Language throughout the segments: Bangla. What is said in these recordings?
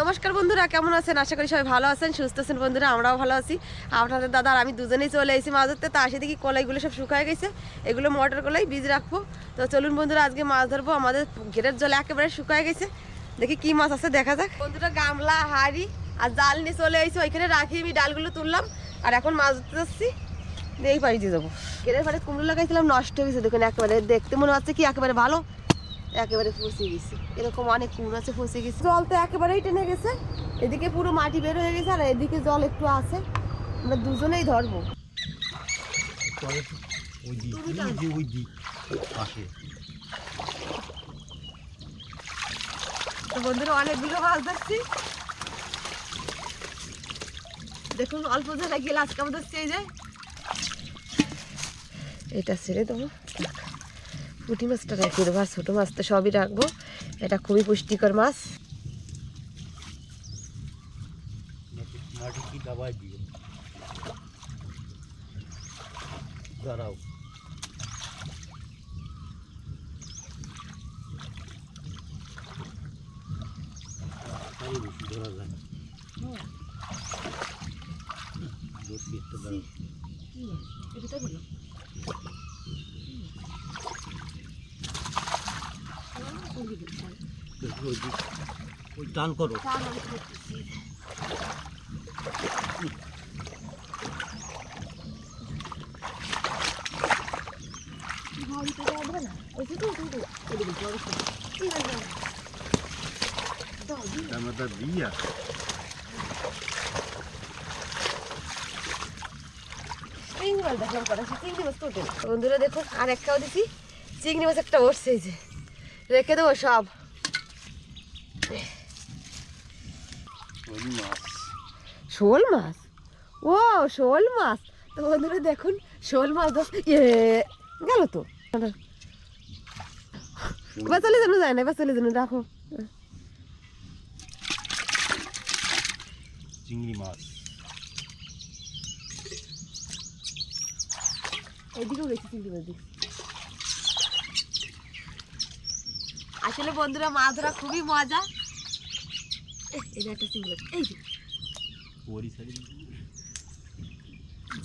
নমস্কার বন্ধুরা, কেমন আছেন? আশা করি সবাই ভালো আছেন, সুস্থ আছেন বন্ধুরা, আমরাও ভালো আছি। আপনাদের দাদা আর আমি দুজনেই চলে এসেছি মাছ ধরতে তা আসে দেখি কলাইগুলো সব শুকায় গেছে। এগুলো মটর কলাই, বীজ রাখব। তো চলুন বন্ধুরা, আজকে মাছ ধরবো। আমাদের ঘেরের জল একেবারে শুকায় গেছে। দেখি কি মাছ আছে, দেখা যাক। বন্ধুরা, গামলা, হাড়ি আর জাল নিয়ে চলে এসেছি। ওইখানে রাখি আমি ডালগুলো তুললাম। আর এখন মাছ ধরতে যাচ্ছি। এই বাড়ি দিয়ে যাব। ঘেরের বাড়ি কুমড়ো লাগাইছিলাম, নষ্ট হয়ে গেছে দেখুন একেবারে। দেখতে মনে হচ্ছে কি একেবারে ভালো। একেবারে ফসে গেছে। এরকম অনেক কুমড়ো আছে, ফসে গেছে। জল তো একেবারেই টেনে গেছে। এদিকে পুরো মাটি বের হয়ে গেছে আর এদিকে জল একটু আছে। আমরা দুজনেই ধরবো। বন্ধুরা, অনেকগুলো মাছ ধরছি। দেখুন, অল্প জায়গায় গেলে আজকে আমাদের সেই যায় এটা ছেড়ে দেবো। পুঁটি মাছটা রেখে দেবো আর ছোটো মাছ তো সবই রাখব। এটা খুবই পুষ্টিকর মাছ। দাঁড়াও। ধরা যায় টান করো। চিংড়ি মাছ দেখলাম কটা চিংড়ি মাছ তো বন্ধুরা দেখুন আর একটাও দিছি। চিংড়ি মাছ একটা উঠছে এই যে। রেখে দেবো সব। শোল মাছ? ও শোল মাছ। তো বন্ধুরা দেখুন শোল মাছ গেল তো। এবার চলে যানো যায় না এবার চলে যানো রাখো। চিংড়ি মাছ। এদিকেও গেছি চিংড়ি মাছ দিকে আসলে বন্ধুরা মাছ ধরা খুবই মজা। এটা একটা চিংড়ি এই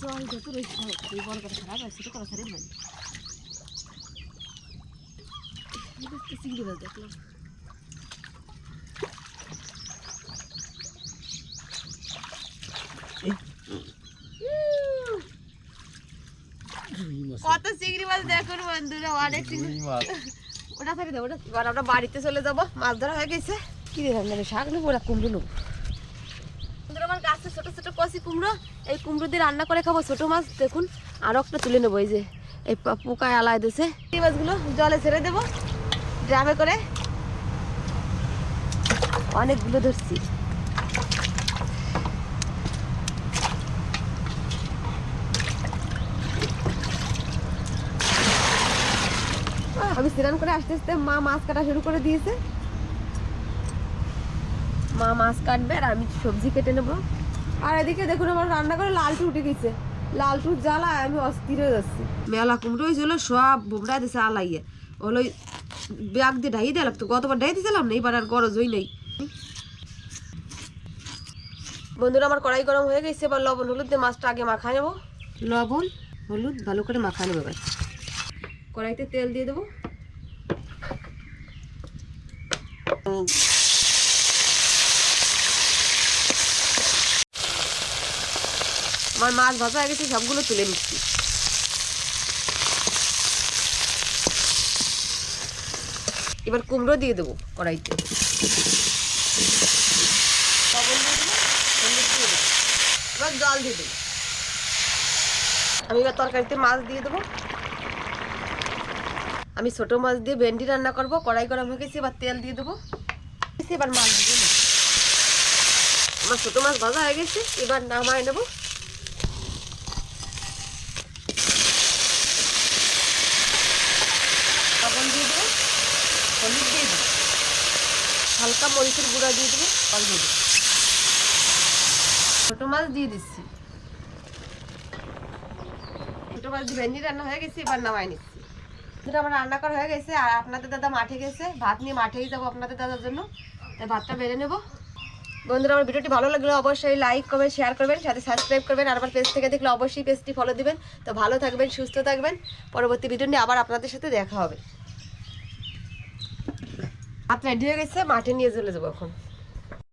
জল যত রয়েছে এই বড় কথা খারাপ আছে ছোটো কথা ছাড়েন মানে চিংড়ি মাছ দেখলাম। কত চিংড়ি মাছ দেখুন বন্ধুরা অনেক চিংড়ি মাছ। ওটা থাকে দেবো ওটা এবার আমরা বাড়িতে চলে যাব। মাছ ধরা হয়ে গেছে। কি রে মানে শাক নেব ওরা কুমড়ো নেব? আমার গাছে ছোটো ছোটো কষি কুমড়ো। এই কুমড়ো দিয়ে রান্না করে খাব ছোটো মাছ দেখুন। আরও একটা তুলে নেব এই যে এই পোকায় আলায় দিয়েছে এই মাছগুলো জলে ছেড়ে দেবো ড্রামে করে। অনেকগুলো ধরছি। আমি স্নান করে আস্তে আস্তে মা মাছ কাটা শুরু করে দিয়েছে। মা মাছ কাটবে আর আমি সবজি কেটে নেব। আর এদিকে দেখুন আমার রান্না করে লালটু উঠে গেছে। লালটুর জ্বালা আমি অস্থির হয়ে যাচ্ছি। মেলা কুমড়ো হয়েছিল সব বোমড়া দিছে আলাইয়ে। হলো ব্যাগ দিয়ে ঢাই দিয়ে লাগতো গতবার ঢাই দিয়েছিলাম না এবার আর গরজ গরজই নেই। বন্ধুরা আমার কড়াই গরম হয়ে গেছে এবার লবণ হলুদ দিয়ে মাছটা আগে মাখা নেব। লবণ হলুদ ভালো করে মাখা নেব এবার। কড়াইতে তেল দিয়ে দেবো। আমার মাছ ভাজা হয়ে গেছে, সবগুলো তুলে নিচ্ছি। এবার কুমড়ো দিয়ে দেবো কড়াইতে। এবার জল দিয়ে দেবো। আমি এবার তরকারিতে মাছ দিয়ে দেবো। আমি ছোট মাছ দিয়ে ভেন্ডি রান্না করব, কড়াই গরম হয়ে গেছে, এবার তেল দিয়ে দেবো। এবার মাছ দেবো আমার ছোট মাছ ভাজা হয়ে গেছে, এবার নামায় নেব। হালকা মরিচের গুঁড়া দিয়ে দেবো, জল দিয়ে ছোটো মাছ দিয়ে দিচ্ছি। ছোটো মাছ দিয়ে ভেন্ডি রান্না হয়ে গেছে, এবার নামাই নিচ্ছি। দুটো আমার রান্না করা হয়ে গেছে, আর আপনাদের দাদা মাঠে গেছে। ভাত নিয়ে মাঠেই যাব আপনাদের দাদার জন্য। তাই ভাতটা বেড়ে নেব। বন্ধুরা, আমার ভিডিওটি ভালো লাগলে অবশ্যই লাইক করবেন শেয়ার করবেন, সাথে সাবস্ক্রাইব করবেন, আর আমার পেজ থেকে দেখলে অবশ্যই পেজটি ফলো দিবেন। তো ভালো থাকবেন, সুস্থ থাকবেন। পরবর্তী ভিডিও নিয়ে আবার আপনাদের সাথে দেখা হবে। হাত রেডি হয়ে গেছে, মাঠে নিয়ে চলে যাব এখন।